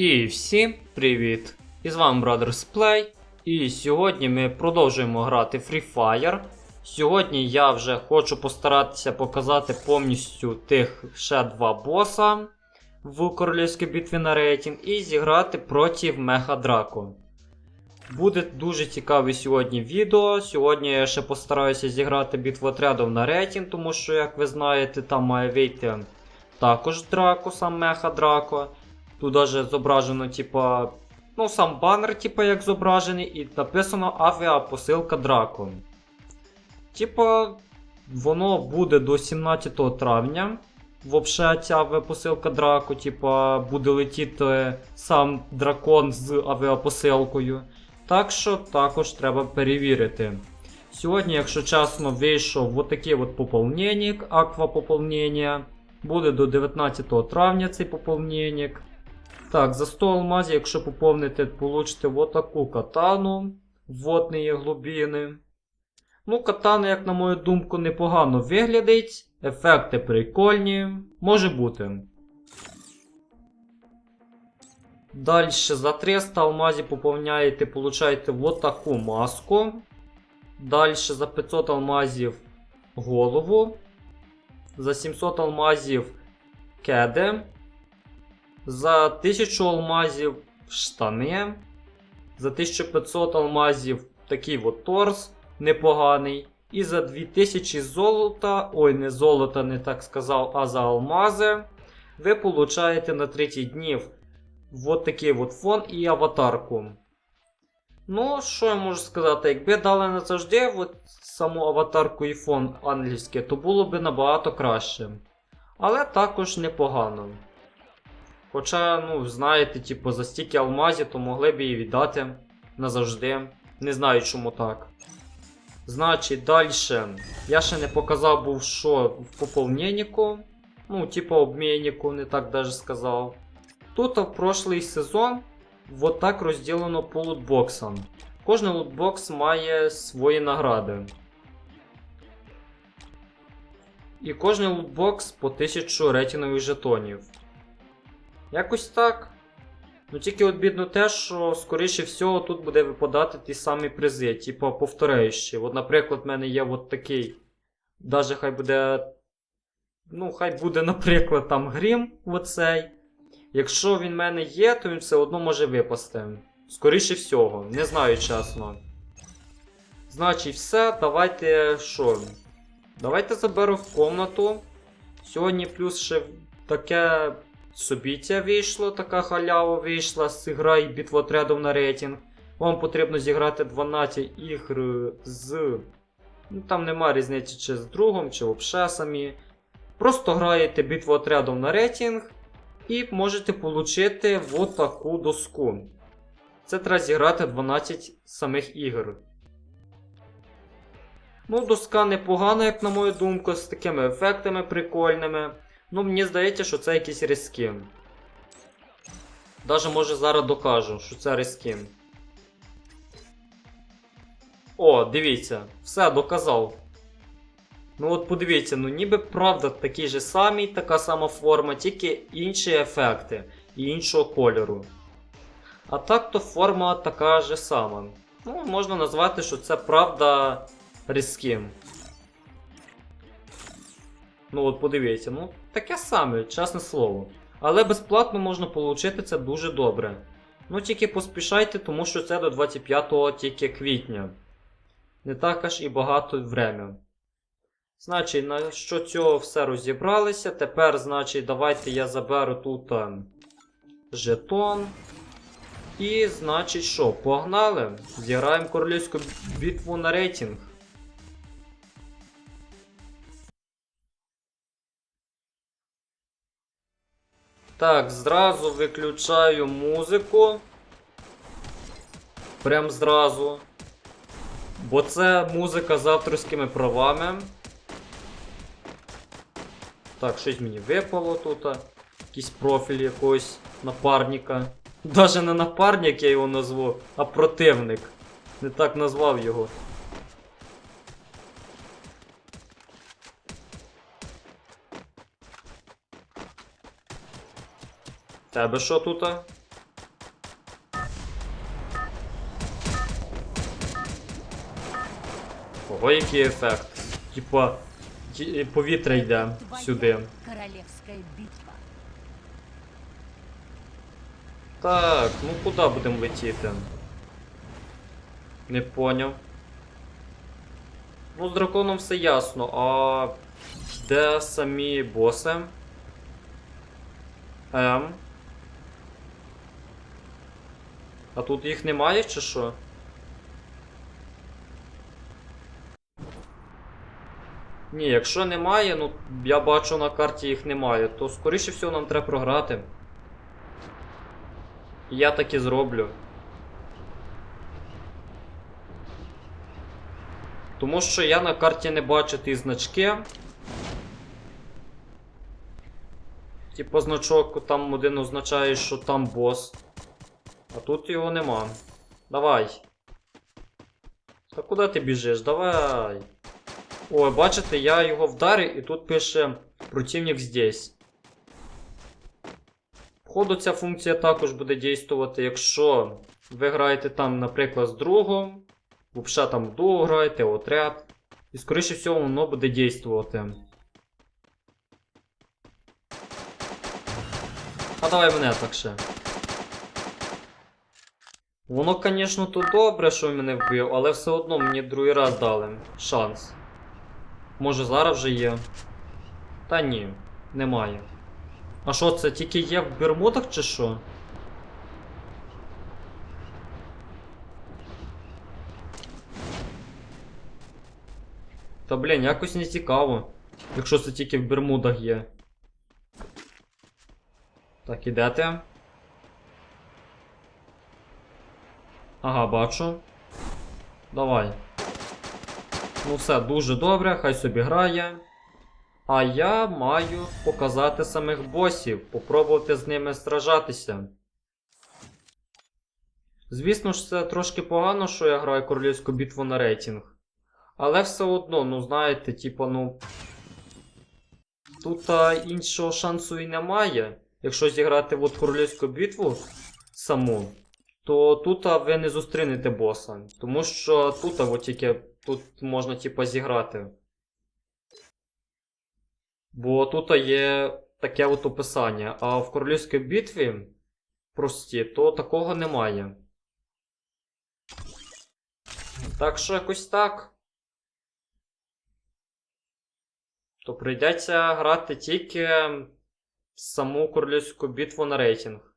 І всім привіт! І з вами Brothers Play. І сьогодні ми продовжуємо грати Free Fire. Сьогодні я вже хочу постаратися показати повністю тих ще два боса в королівській битві на рейтинг і зіграти проти Меха Драко. Буде дуже цікаве сьогодні відео. Сьогодні я ще постараюся зіграти битву отрядів на рейтинг, тому що, як ви знаєте, там має вийти також Драко, сам Меха Драко. Тут даже зображено, типа, ну, сам банер, типа, як зображений, і написано авіапосилка Драко. Типа, воно буде до 17 травня. Вообще, ця авіапосилка Драко, типа, буде летіти сам дракон з авіапосилкою. Так що також треба перевірити. Сьогодні, якщо чесно, вийшов отакий от поповненник, аквапоповнення. Буде до 19 травня цей поповненник. Так, за 100 алмазів, якщо поповните, получите вот таку катану водної глибини. Ну, катана, як на мою думку, непогано виглядить. Ефекти прикольні. Може бути. Далі за 300 алмазів поповняєте, получаєте вот таку маску. Далі за 500 алмазів голову. За 700 алмазів кеди. За 1000 алмазів штани. За 1500 алмазів такий от торс непоганий. І за 2000 золота, ой, не золота, не так сказав, а за алмази. Ви получаєте на 30 днів от такий от фон і аватарку. Ну, що я можу сказати, якби дали назавжди от саму аватарку і фон англійське, то було б набагато краще. Але також непогано. Хоча, ну, знаєте, типу, за стільки алмазів, то могли б її віддати назавжди. Не знаю, чому так. Значить, далі. Я ще не показав був, що в поповненнику. Ну, типу обміннику, не так даже сказав. Тут в прошлий сезон вот так розділено по лутбоксам. Кожен лутбокс має свої награди. І кожен лутбокс по 1000 рейтингових жетонів. Якось так. Ну тільки от бідно те, що скоріше всього тут буде випадати ті самі призи, типу повторяючі. От, наприклад, в мене є от такий. Даже хай буде. Ну, хай буде, наприклад, там грім оцей. Якщо він в мене є, то він все одно може випасти. Скоріше всього, не знаю чесно. Значить, все, давайте що? Давайте заберу в комнату. Сьогодні плюс ще таке собіття вийшло, така халява вийшла з гра і на рейтинг. Вам потрібно зіграти 12 ігр з. Ну там нема різниці чи з другом, чи взагалі самі. Просто граєте битву отрядом на рейтинг і можете отримати вот таку доску. Це треба зіграти 12 самих ігор. Ну, доска непогана, як на мою думку, з такими ефектами прикольними. Ну, мені здається, що це якийсь рескін. Даже може зараз докажу, що це рескін. О, дивіться, все доказав. Ну от подивіться, ну ніби правда такий же самий, така сама форма, тільки інші ефекти і іншого кольору. А так то форма така же сама. Ну, можна назвати, що це правда рескін. Ну от подивіться, ну таке саме, чесне слово. Але безплатно можна отримати це дуже добре. Ну тільки поспішайте, тому що це до 25 тільки квітня. Не так аж і багато время. Значить, на що цього все розібралися. Тепер, значить, давайте я заберу тут а, жетон. І, значить, що, погнали? Зіграємо королівську битву на рейтинг. Так, зразу виключаю музику. Прям зразу. Бо це музика з авторськими правами. Так, щось мені випало тут. Якийсь профіль якогось напарника. Даже не напарник я його назву, а противник. Не так назвав його. тебе що тут? Ого, який ефект. Типа повітря йде сюди. Королевська битва. Так, ну куди будемо летіти? Не поняв. Ну, з драконом все ясно, а де самі боси? Ем. А тут їх немає чи що? Ні, якщо немає, ну я бачу на карті їх немає, то скоріше всього нам треба програти. Я так і зроблю. Тому що я на карті не бачу ті значки. Типа значок там один означає, що там бос. А тут його нема. Давай. Та куди ти біжиш? Давай. Ой, бачите, я його вдарив і тут пише противник здесь. Походу, ця функція також буде дійствувати, якщо ви граєте там, наприклад, з другом, взагалі там дуо граєте, отряд. І скоріше всього воно буде дійствувати. А давай мене так ще. Воно, звісно, то добре, що мене вбив, але все одно мені другий раз дали шанс. Може зараз вже є? Та ні, немає. А що це тільки є в Бермудах чи що? Та блін, якось не цікаво. Якщо це тільки в Бермудах є. Так, ідете? Ага, бачу. Давай. Ну все, дуже добре, хай собі грає. А я маю показати самих босів, попробувати з ними сражатися. Звісно ж, це трошки погано, що я граю королівську битву на рейтинг. Але все одно, ну знаєте, типа, ну. Тут а, іншого шансу і немає. Якщо зіграти от королівську битву саму, то тут ви не зустрінете боса. Тому що тут тільки тут можна типа зіграти. Бо тут є таке от описання, а в королівській битві прості, то такого немає. Так що якось так. То прийдеться грати тільки саму королівську битву на рейтинг.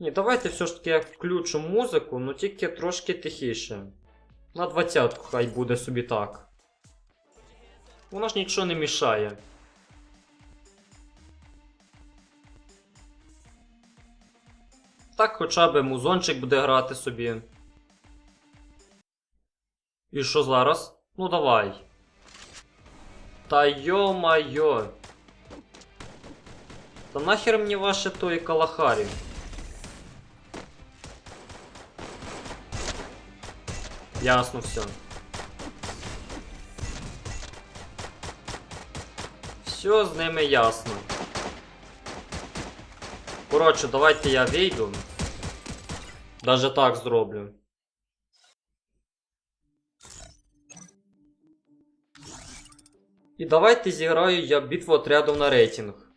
Ні, давайте все ж таки я включу музику, ну тільки трошки тихіше. На 20 хай буде собі так. Вона ж нічого не мішає. Так хоча б музончик буде грати собі. І що зараз? Ну давай. Та йо-майо. Та нахер мені ваше тої калахарі? Ясно все. Все з ними ясно. Коротше, давайте я вийду. Даже так зроблю. І давайте зіграю я битву отрядів на рейтинг.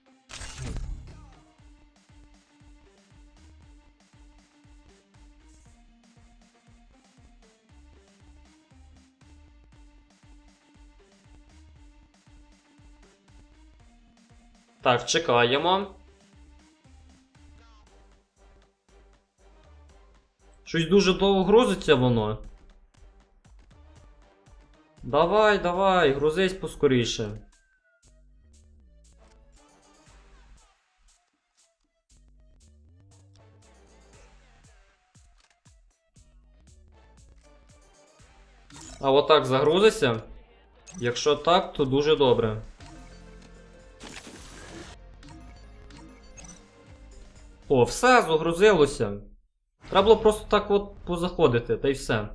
Так, чекаємо. Щось дуже довго грузиться воно. Давай, давай, грузись поскоріше. А отак загрузися. Якщо так, то дуже добре. О, все, загрузилося. Треба було просто так от позаходити, та й все.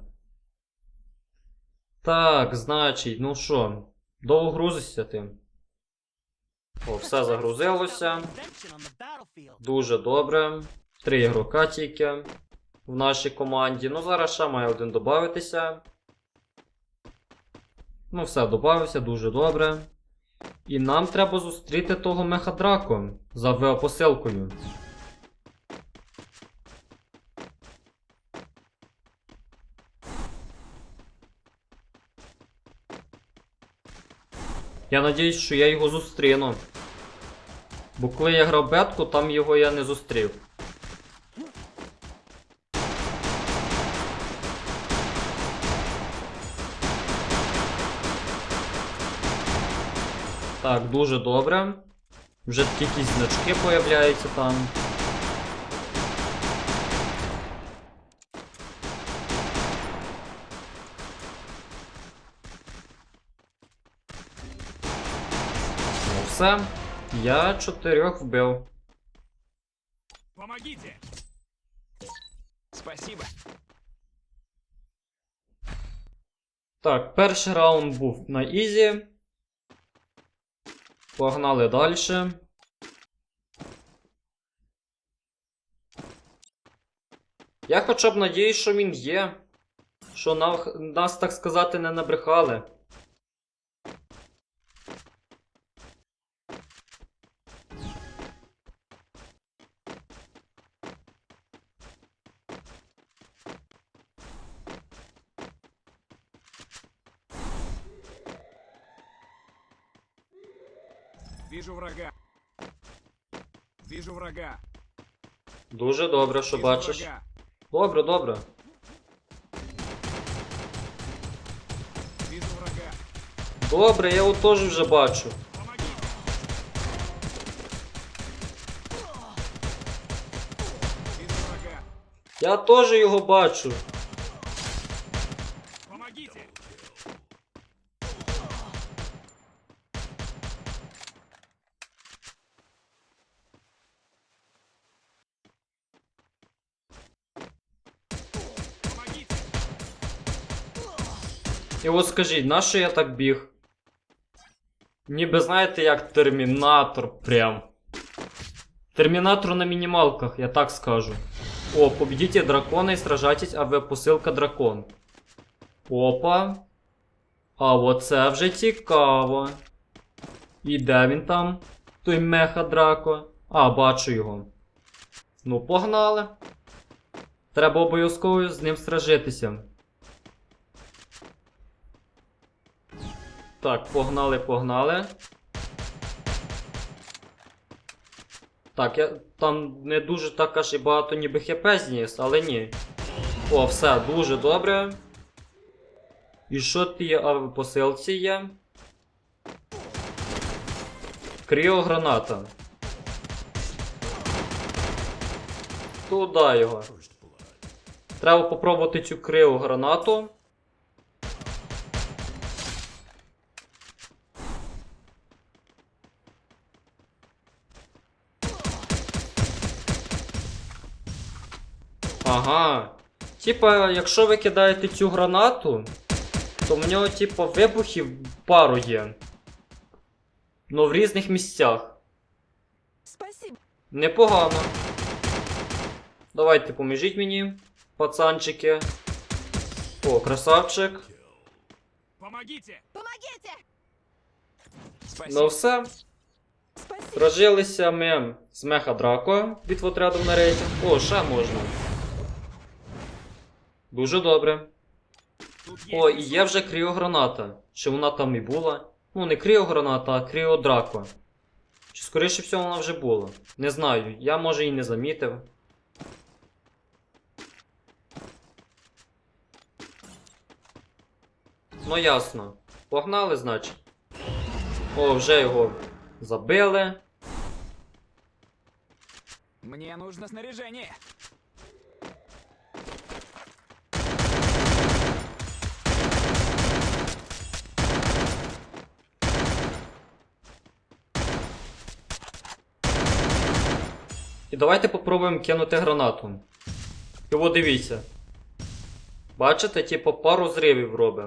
Так, значить, ну що, довго грузишся ти? О, все загрузилося. Дуже добре. Три ігрока тільки в нашій команді. Ну, зараз ще має один додатися. Ну, все, добавився дуже добре. І нам треба зустріти того мехадрако за авіапосилкою. Я надіюсь, що я його зустріну. Бо коли я грав бетку, там його я не зустрів. Так, дуже добре. Вже такі значки появляються там. Ну все. Я чотирьох вбив. Помогите! Спасибо. Так, перший раунд був на ізі. Погнали далі. Я хоча б надіюсь, що він є. Що на- нас, так сказати, не набрехали. Врага. Дуже добре, що бачиш. Добре, добре. Добре, я його теж вже бачу. Я теж його бачу. От скажіть, на що я так біг? Ніби знаєте, як термінатор прям. Термінатор на мінімалках, я так скажу. О, победите дракона і сражайтесь, авіапосилка дракон. Опа. А оце вже цікаво. І де він там? Той меха драко. А, бачу його. Ну, погнали. Треба обов'язково з ним сражитися. Так, погнали, погнали. Так, я там не дуже так аж і багато ніби хп зніс, але ні. О, все, дуже добре. І що ти в посилці є? Кріограната. Туда його. Треба попробувати цю криогранату. Ага. Типа, якщо ви кидаєте цю гранату, то в нього, типа, вибухів пару є. Ну в різних місцях. Спасибо. Непогано. Давайте поможіть мені, пацанчики. О, красавчик. Помогите! Помогите! Ну все. Спасибо. Сражилися ми з Меха Драко від отряду на рейтинг. О, ще можна. Дуже добре. О, і є вже кріограната. Чи вона там і була? Ну, не кріограната, а кріодрако. Чи скоріше всього вона вже була? Не знаю, я може і не замітив. Ну ясно. Погнали, значить. О, вже його забили. Мне нужно снаряжение. І давайте попробуємо кинути гранату. І от дивіться. Бачите, типу пару зривів робить.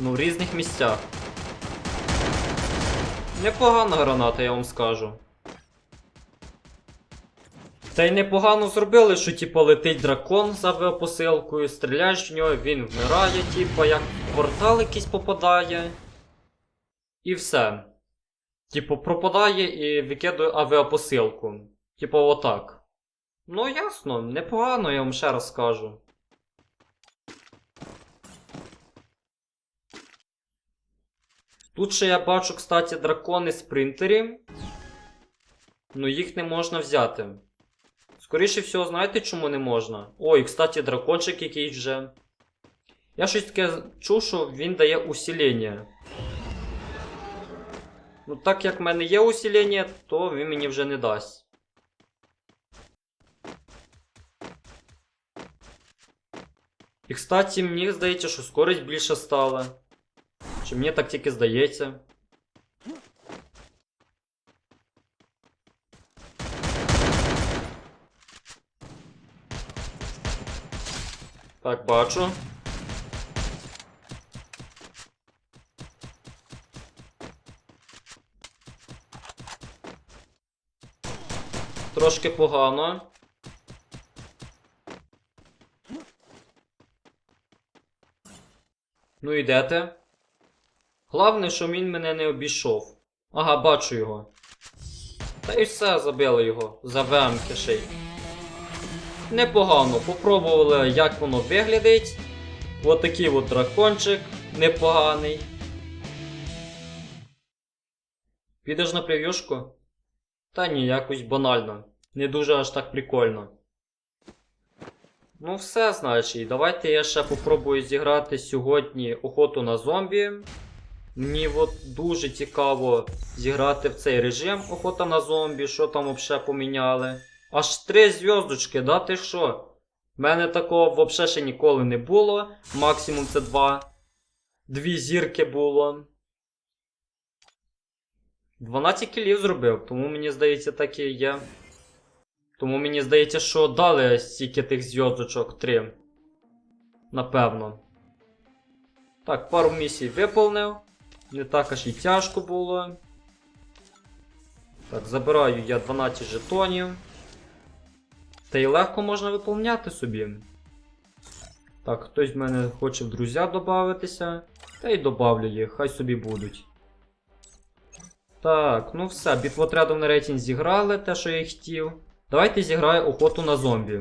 Ну, в різних місцях. Непогана граната, я вам скажу. Та й непогано зробили, що типу летить дракон за авіапосилкою, стріляєш в нього, він вмирає, типу, як в портал якийсь попадає. І все. Типу, пропадає і викидує авіапосилку. Типу, отак. Ну, ясно, непогано, я вам ще раз скажу. Тут ще я бачу, кстати, дракони спринтері. Ну, їх не можна взяти. Скоріше всього, знаєте, чому не можна? Ой, кстати, дракончик якийсь вже. Я щось таке чув, що він дає усилення. Ну, так як в мене є усилення, то він мені вже не дасть. І, кстати, мені здається, що скорість більше стала. Чи мені так тільки здається? Так, бачу. Трошки погано. Ну йдете. Головне, що він мене не обійшов. Ага, бачу його. Та й все, забили його. За ВМ кишей. Непогано. Попробували, як воно виглядить. От такий от дракончик непоганий. Підеш на прев'юшку? Та ні, якось банально. Не дуже аж так прикольно. Ну, все, значить, давайте я ще попробую зіграти сьогодні охоту на зомбі. Мені от дуже цікаво зіграти в цей режим охота на зомбі, що там взагалі поміняли. Аж три зв'язочки, да ти що? В мене такого взагалі ще ніколи не було. Максимум це два. Дві зірки було. 12 кілів зробив, тому мені здається, так і є. Тому мені здається, що дали стільки тих зв'язочок 3. Напевно. Так, пару місій виповнив. Не так аж і тяжко було. Так, забираю я 12 жетонів. Та й легко можна виповняти собі. Так, хтось в мене хоче в друзя додатися. Та й добавлю їх, хай собі будуть. Так, ну все, бітвотрядом на рейтинг зіграли те, що я хотів. Давайте зіграю охоту на зомбі.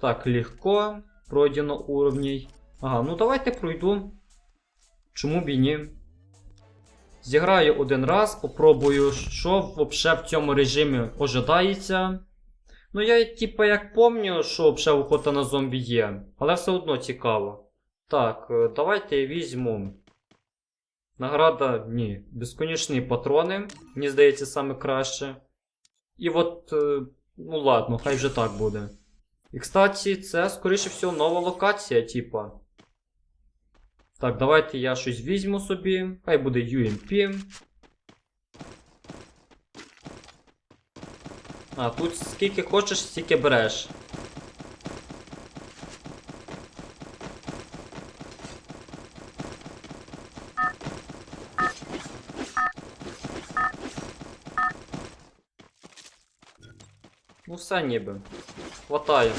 Так, легко. Пройдено уровней. Ага, ну давайте пройду. Чому б і ні? Зіграю один раз, попробую, що взагалі в цьому режимі ожидається. Ну, я, типа, як помню, що взагалі охота на зомбі є, але все одно цікаво. Так, е, давайте я візьму. Награда, ні. Безконечні патрони. Мені здається, саме краще. І от, е, ну ладно, хай вже так буде. І, кстати, це, скоріше всього, нова локація, типа. Так, давайте я щось візьму собі. Хай буде UMP. А, тут скільки хочеш, стільки береш. Все ніби. Хватає.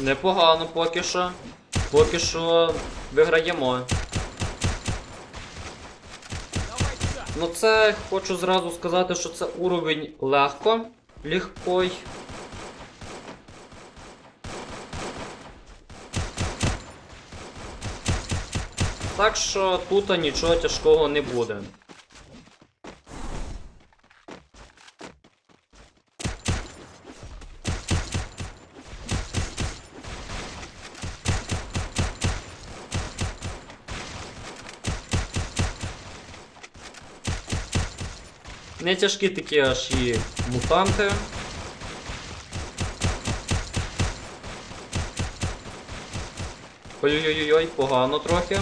Непогано поки що. Поки що виграємо. Давай сюда! Ну це хочу зразу сказати, що це уровень легко. Легкой. Так що тут нічого тяжкого не буде. Не тяжкі такі аж і мутанти. Ой-ой-ой, погано трохи.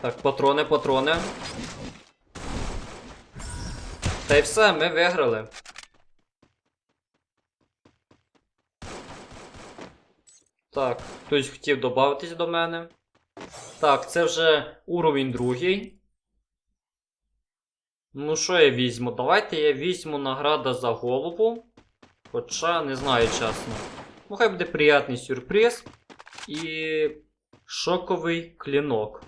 Так, патрони, патрони. Та й все, ми виграли. Так, хтось хотів додатись до мене. Так, це вже уровень другий. Ну, що я візьму? Давайте я візьму награда за голову. Хоча не знаю чесно. Ну, хай буде приятний сюрприз. І шоковий клінок.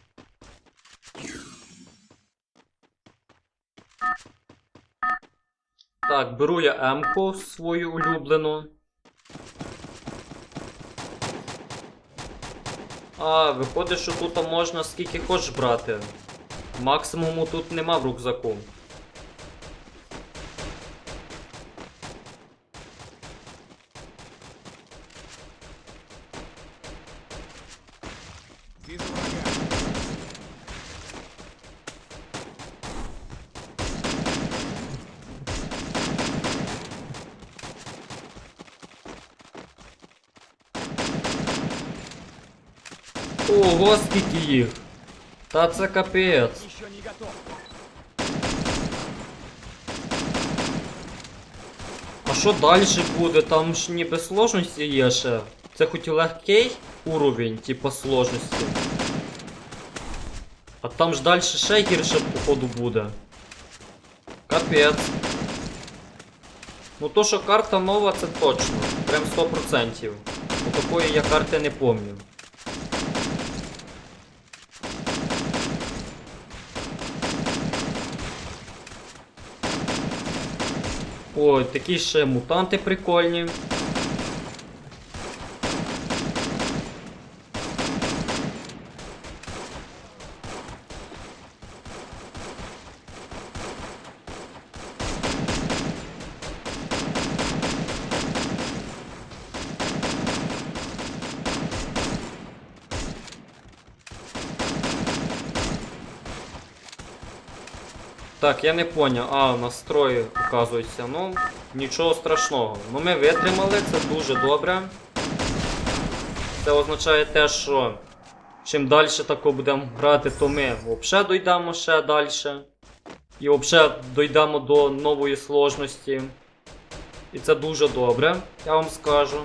Так, беру я М-ку свою улюблену. А, виходить, що тут можна скільки хочеш брати. Максимуму тут нема в рюкзаку. Вижу врага. Ого, скільки їх! Та це капець. А що далі буде? Там ж ніби сложності є ще. Це хоч і легкий уровень, типу сложності. А там ж далі ще гірше, походу, буде. Капець. Ну то, що карта нова, це точно. Прям 100%. Бо такої я карти не пам'ятаю. Ой, такі ще мутанти прикольні. Так, я не поняв. А, настрої показуються. Ну, нічого страшного. Ну ми витримали, це дуже добре. Це означає те, що чим далі тако будемо грати, то ми взагалі дійдемо ще далі. І взагалі дійдемо до нової сложності. І це дуже добре, я вам скажу.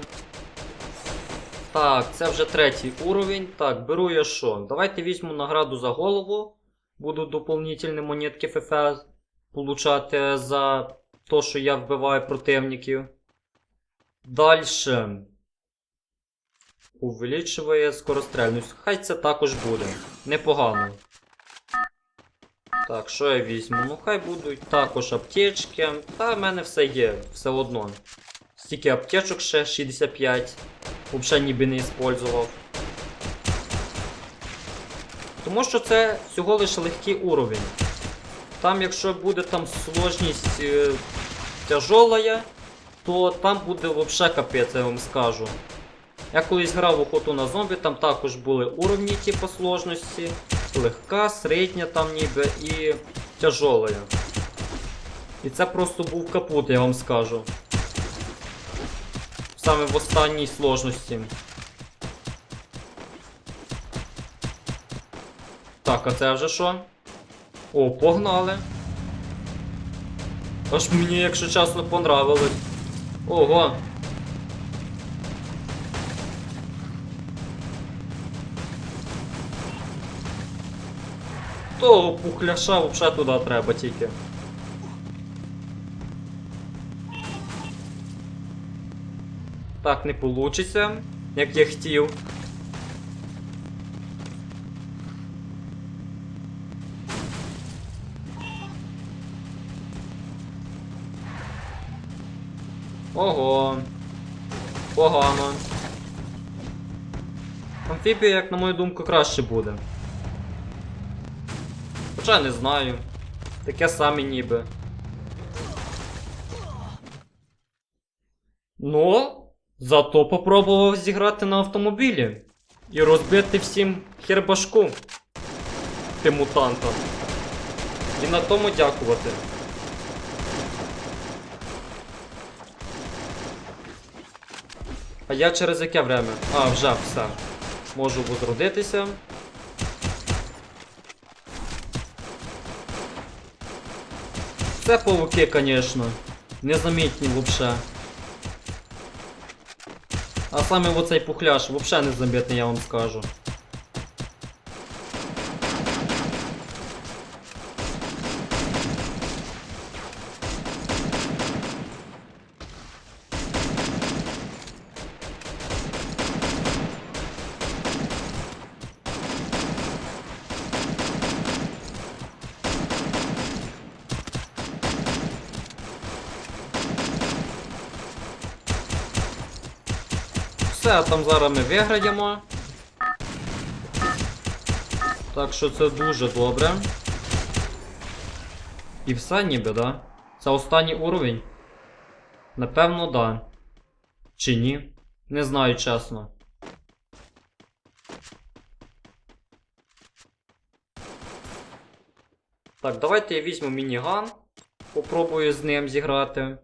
Так, це вже третій уровень. Так, беру я що? Давайте візьму награду за голову. Буду дополнительні монетки ФФ получати за те, що я вбиваю противників. Дальше. Увеличує скорострельність. Хай це також буде. Непогано. Так, що я візьму? Ну, хай будуть також аптечки. Та в мене все є, все одно. Стільки аптечок ще 65. Взагалі ніби не использував. Тому що це всього лише легкий уровень. Там, якщо буде там сложність е, тяжолая, то там буде взагалі капець, я вам скажу. Я колись грав в охоту на зомбі, там також були уровні типу сложності. Легка, середня там ніби і тяжолая. І це просто був капут, я вам скажу. Саме в останній сложності. Так, а це вже що? О, погнали. Аж мені, якщо чесно, понравилось. Ого. Того пухляша взагалі туди треба тільки. Так, не получиться, як я хотів. Ого. Погано. Амфібія, як на мою думку, краще буде. Хоча не знаю. Таке саме ніби. Ну, зато попробував зіграти на автомобілі. І розбити всім хербашку. Тим мутантам. І на тому дякувати. А я через яке время? А, вже все. Можу відродитися. Це павуки, звісно. Незамітні взагалі. А саме оцей пухляш взагалі незамітний, я вам скажу. Все, там зараз ми виграємо. Так що це дуже добре. І все ніби, да? Це останній уровень? Напевно, да. Чи ні? Не знаю чесно. Так, давайте я візьму мініган. Попробую з ним зіграти.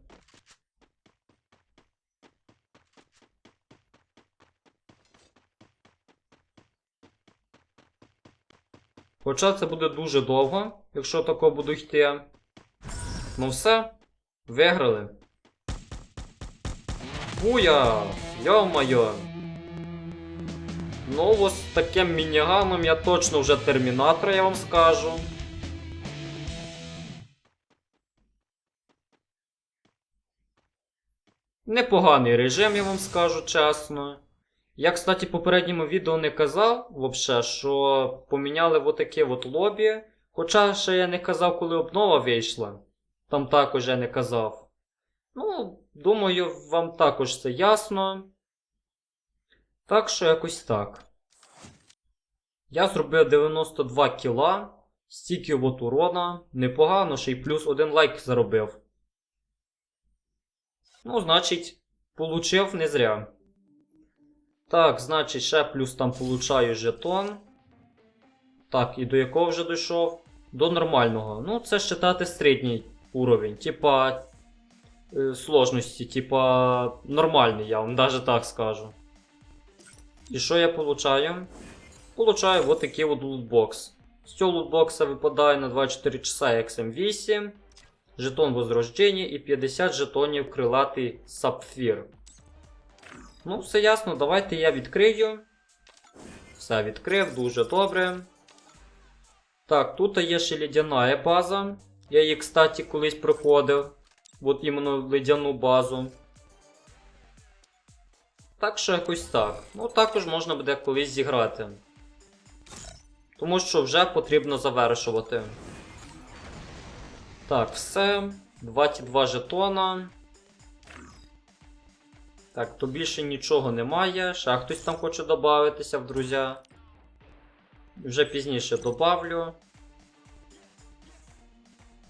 Хоча це буде дуже довго, якщо тако буду йти. Ну все, виграли. Буя! Йо-моє! Ну, ось таким мініганом я точно вже термінатор, я вам скажу. Непоганий режим, я вам скажу чесно. Я, кстати, в попередньому відео не казав, вообще, що поміняли отаке от лобі. Хоча ще я не казав, коли обнова вийшла. Там також я не казав. Ну, думаю, вам також це ясно. Так що якось так. Я зробив 92 кіла, стільки от урона, непогано, ще й плюс один лайк заробив. Ну, значить, получив не зря. Так, значить, ще плюс там получаю жетон. Так, і до якого вже дійшов? До нормального. Ну, це считати середній уровень. Типа е, сложності, типа нормальний, я вам навіть так скажу. І що я получаю? Получаю от такий от лутбокс. З цього лутбокса випадає на 24 часа XM8, жетон возрождення і 50 жетонів крилатий сапфір. Ну, все ясно, давайте я відкрию. Все, відкрив, дуже добре. Так, тут є ще ледяна база. Я її, кстати, колись проходив. От іменно ледяну базу. Так що якось так. Ну, також можна буде колись зіграти. Тому що вже потрібно завершувати. Так, все. 22 жетона. Так, то більше нічого немає. Ще хтось там хоче додатися в друзі. Вже пізніше добавлю.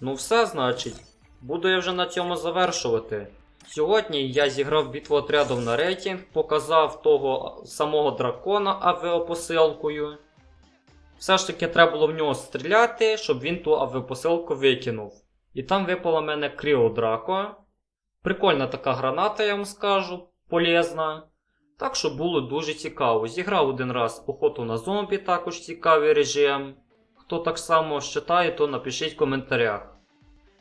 Ну, все, значить. Буду я вже на цьому завершувати. Сьогодні я зіграв битву отрядом на рейтинг, показав того самого дракона авіапосилкою. Все ж таки треба було в нього стріляти, щоб він ту авіапосилку викинув. І там випала в мене Кріо Драко. Прикольна така граната, я вам скажу, полезна. Так що було дуже цікаво. Зіграв один раз охоту на зомбі, також цікавий режим. Хто так само вважає, то напишіть в коментарях.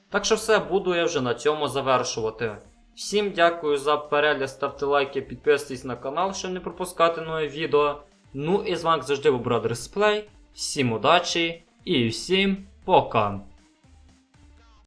Так що все, буду я вже на цьому завершувати. Всім дякую за перегляд, ставте лайки, підписуйтесь на канал, щоб не пропускати нове відео. Ну і з вами завжди був Brothers. Всім удачі і всім пока!